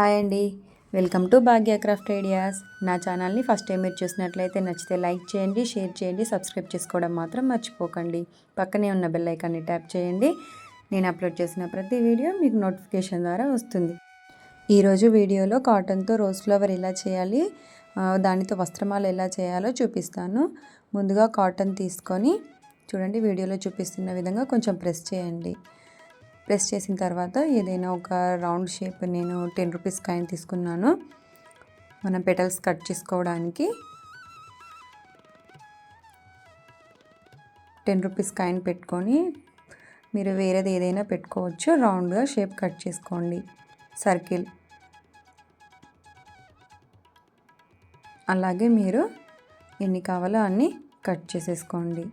Hi అండి. Welcome to Bhagya craft ideas. నా ఛానల్ని ఫస్ట్ టైం మీరు చూసినట్లయితే నచ్చితే లైక్ చేయండి షేర్ చేయండి సబ్స్క్రైబ్ చేసుకోవడం మాత్రం మర్చిపోకండి. పక్కనే ఉన్న బెల్ ఐకాన్ని ట్యాప్ చేయండి. నేను అప్లోడ్ చేసిన ప్రతి వీడియో మీకు నోటిఫికేషన్ ద్వారా వస్తుంది. ఈరోజు వీడియోలో కాటన్తో రోజ్ ఫ్లవర్ ఎలా చేయాలి దానితో వస్త్రమాలు ఎలా చేయాలో చూపిస్తాను. ముందుగా కాటన్ తీసుకొని చూడండి వీడియోలో చూపిస్తున్న విధంగా కొంచెం ప్రెస్ చేయండి. ప్రెస్ చేసిన తర్వాత ఏదైనా ఒక రౌండ్ షేప్ నేను టెన్ రూపీస్ కాయిన్ తీసుకున్నాను. మనం పెటల్స్ కట్ చేసుకోవడానికి టెన్ రూపీస్ కాయిన్ పెట్టుకొని మీరు వేరేది ఏదైనా పెట్టుకోవచ్చు. రౌండ్గా షేప్ కట్ చేసుకోండి. సర్కిల్. అలాగే మీరు ఎన్ని కావాలో అన్ని కట్ చేసేసుకోండి.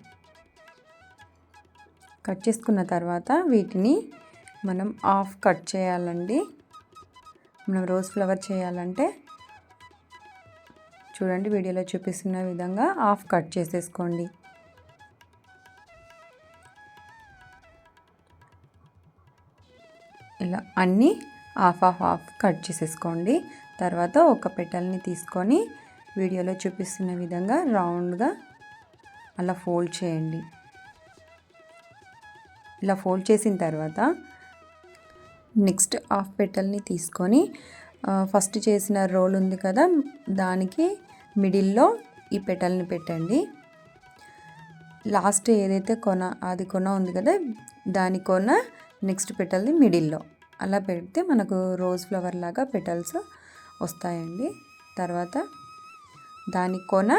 కట్ చేసుకున్న తర్వాత వీటిని మనం ఆఫ్ కట్ చేయాలండి. మనం రోజ్ ఫ్లవర్ చేయాలంటే చూడండి వీడియోలో చూపిస్తున్న విధంగా ఆఫ్ కట్ చేసేసుకోండి. ఇలా అన్నీ హాఫ్ హాఫ్ హాఫ్ కట్ చేసేసుకోండి. తర్వాత ఒక పెటల్ని తీసుకొని వీడియోలో చూపిస్తున్న విధంగా రౌండ్గా అలా ఫోల్డ్ చేయండి. ఇలా ఫోల్డ్ చేసిన తర్వాత నెక్స్ట్ హాఫ్ పెటల్ని తీసుకొని ఫస్ట్ చేసిన రోల్ ఉంది కదా దానికి మిడిల్లో ఈ పెటల్ని పెట్టండి. లాస్ట్ ఏదైతే కొన అది కొన ఉంది కదా దాని కొన నెక్స్ట్ పెటల్ది మిడిల్లో. అలా పెడితే మనకు రోజ్ ఫ్లవర్ లాగా పెటల్స్ వస్తాయండి. తర్వాత దాని కొన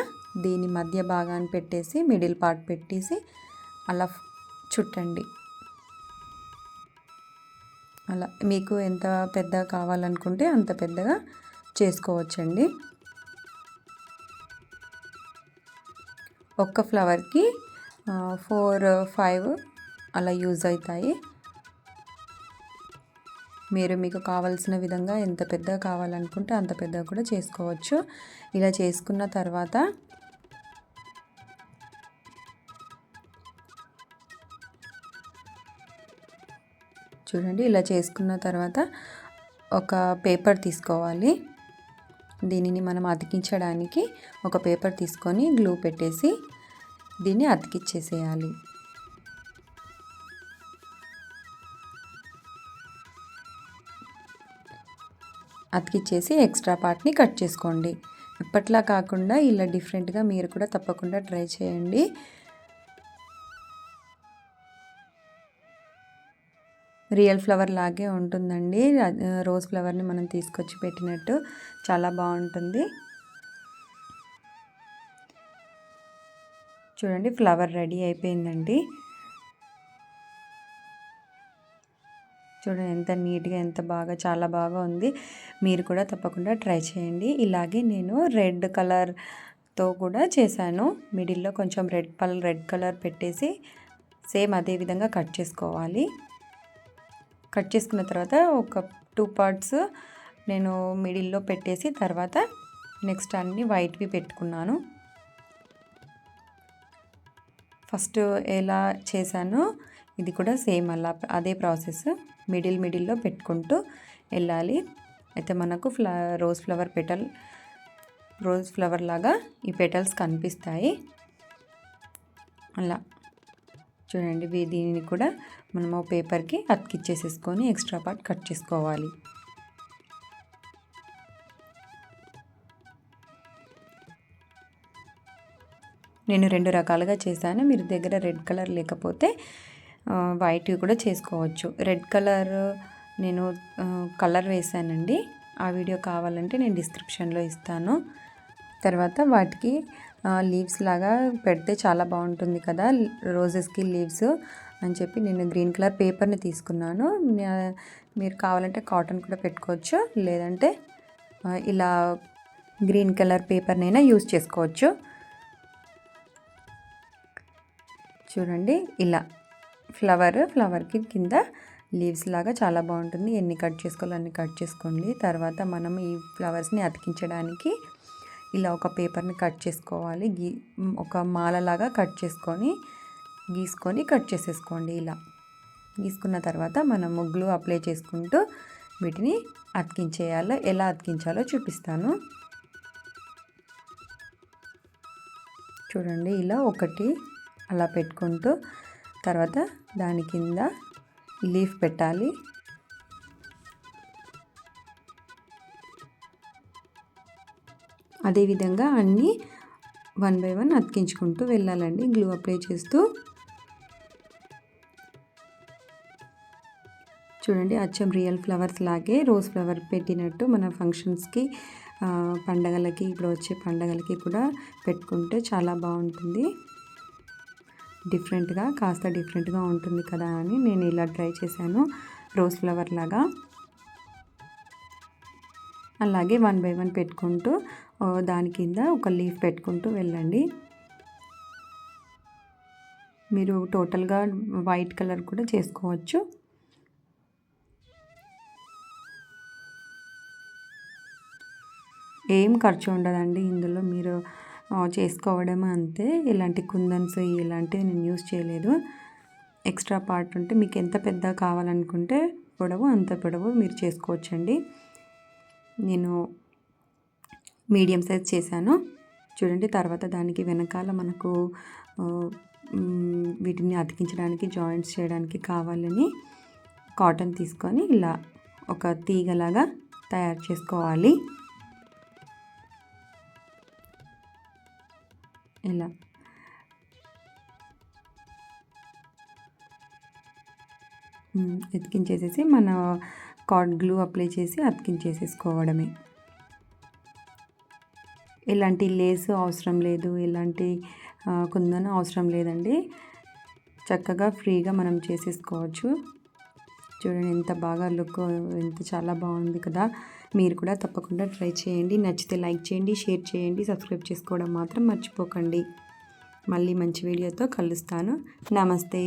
దీని మధ్య భాగాన్ని పెట్టేసి మిడిల్ పార్ట్ పెట్టేసి అలా చుట్టండి. అలా. మీకు ఎంత పెద్దగా కావాలనుకుంటే అంత పెద్దగా చేసుకోవచ్చండి. ఒక్క ఫ్లవర్కి ఫోర్ ఫైవ్ అలా యూజ్ అవుతాయి. మీరు మీకు కావాల్సిన విధంగా ఎంత పెద్దగా కావాలనుకుంటే అంత పెద్దగా కూడా చేసుకోవచ్చు. ఇలా చేసుకున్న తర్వాత చూడండి. ఇలా చేసుకున్న తర్వాత ఒక పేపర్ తీసుకోవాలి. దీనిని మనం అతికించడానికి ఒక పేపర్ తీసుకొని గ్లూ పెట్టేసి దీన్ని అతికిచ్చేసేయాలి. అతికిచ్చేసి ఎక్స్ట్రా పార్ట్ని కట్ చేసుకోండి. ఇప్పట్లా కాకుండా ఇలా డిఫరెంట్గా మీరు కూడా తప్పకుండా ట్రై చేయండి. రియల్ ఫ్లవర్ లాగే ఉంటుందండి. రోజ్ ఫ్లవర్ని మనం తీసుకొచ్చి పెట్టినట్టు చాలా బాగుంటుంది. చూడండి ఫ్లవర్ రెడీ అయిపోయిందండి. చూడండి ఎంత నీట్గా ఎంత బాగా చాలా బాగా ఉంది. మీరు కూడా తప్పకుండా ట్రై చేయండి. ఇలాగే నేను రెడ్ కలర్తో కూడా చేశాను. మిడిల్లో కొంచెం రెడ్ కలర్ రెడ్ కలర్ పెట్టేసి సేమ్ అదే విధంగా కట్ చేసుకోవాలి. కట్ చేసుకున్న తర్వాత ఒక టూ పార్ట్స్ నేను మిడిల్లో పెట్టేసి తర్వాత నెక్స్ట్ అన్ని వైట్వి పెట్టుకున్నాను. ఫస్ట్ ఎలా చేశానో ఇది కూడా సేమ్ అలా అదే ప్రాసెస్ మిడిల్ మిడిల్లో పెట్టుకుంటూ వెళ్ళాలి. అయితే మనకు ఫ్లా rose flower petal rose flower లాగా ఈ పెటల్స్ కనిపిస్తాయి. అలా చూడండి దీనిని కూడా మనము పేపర్కి అతికిచ్చేసేసుకొని ఎక్స్ట్రా పార్ట్ కట్ చేసుకోవాలి. నేను రెండు రకాలుగా చేశాను. మీరు దగ్గర రెడ్ కలర్ లేకపోతే వైట్ కూడా చేసుకోవచ్చు. రెడ్ కలర్ నేను కలర్ వేసానండి ఆ వీడియో కావాలంటే నేను డిస్క్రిప్షన్లో ఇస్తాను. తర్వాత వాటికి లీవ్స్ లాగా పెడితే చాలా బాగుంటుంది కదా. రోజెస్కి లీవ్స్ అని చెప్పి నేను గ్రీన్ కలర్ పేపర్ని తీసుకున్నాను. మీరు కావాలంటే కాటన్ కూడా పెట్టుకోవచ్చు. లేదంటే ఇలా గ్రీన్ కలర్ పేపర్నైనా యూస్ చేసుకోవచ్చు. చూడండి ఇలా ఫ్లవర్ ఫ్లవర్కి కింద లీవ్స్ లాగా చాలా బాగుంటుంది. ఎన్ని కట్ చేసుకోవాలో అన్ని కట్ చేసుకోండి. తర్వాత మనం ఈ ఫ్లవర్స్ని అతికించడానికి ఇలా ఒక పేపర్ని కట్ చేసుకోవాలి. గీ ఒక మాలలాగా కట్ చేసుకొని గీసుకొని కట్ చేసేసుకోండి ఇలా. గీసుకున్న తర్వాత మనం ముగ్గులు అప్లై చేసుకుంటూ వీటిని అతికించేయాలో ఎలా అతికించాలో చూపిస్తాను. చూడండి ఇలా ఒకటి అలా పెట్టుకుంటూ తర్వాత దాని కింద లీఫ్ పెట్టాలి. అదేవిధంగా అన్నీ వన్ బై వన్ అతికించుకుంటూ వెళ్ళాలండి. గ్లూ అప్లై చేస్తూ. చూడండి అచ్చం రియల్ ఫ్లవర్స్ లాగే రోజ్ ఫ్లవర్ పెట్టినట్టు మన ఫంక్షన్స్కి పండగలకి ఇప్పుడు వచ్చే పండగలకి కూడా పెట్టుకుంటే చాలా బాగుంటుంది. డిఫరెంట్గా కాస్త డిఫరెంట్గా ఉంటుంది కదా అని నేను ఇలా ట్రై చేశాను. రోజ్ ఫ్లవర్ లాగా. అలాగే వన్ బై వన్ పెట్టుకుంటూ దాని కింద ఒక లీఫ్ పెట్టుకుంటూ వెళ్ళండి. మీరు టోటల్గా వైట్ కలర్ కూడా చేసుకోవచ్చు. ఏం ఖర్చు ఉండదండి ఇందులో. మీరు చేసుకోవడం అంతే. ఇలాంటి కుందన్స్ ఇలాంటివి నేను యూస్ చేయలేదు. ఎక్స్ట్రా పార్ట్ ఉంటే మీకు ఎంత పెద్ద కావాలనుకుంటే పొడవు అంత పొడవు మీరు చేసుకోవచ్చండి. నేను మీడియం సైజ్ చేశాను. చూడండి తర్వాత దానికి వెనకాల మనకు వీటిని అతికించడానికి జాయింట్స్ చేయడానికి కావాలని కాటన్ తీసుకొని ఇలా ఒక తీగలాగా తయారు చేసుకోవాలి. ఇలా. అతికించేసేసి మన కాట్ గ్లూ అప్లై చేసి అతికించేసేసుకోవడమే. ఇలాంటి లేస్ అవసరం లేదు ఇలాంటి కుందన అవసరం లేదండి. చక్కగా ఫ్రీగా మనం చేసేసుకోవచ్చు. చూడండి ఎంత బాగా లుక్ ఎంత చాలా బాగుంది కదా. మీరు కూడా తప్పకుండా ట్రై చేయండి. నచ్చితే లైక్ చేయండి షేర్ చేయండి సబ్స్క్రైబ్ చేసుకోవడం మాత్రం మర్చిపోకండి. మళ్ళీ మంచి వీడియోతో కలుస్తాను. నమస్తే.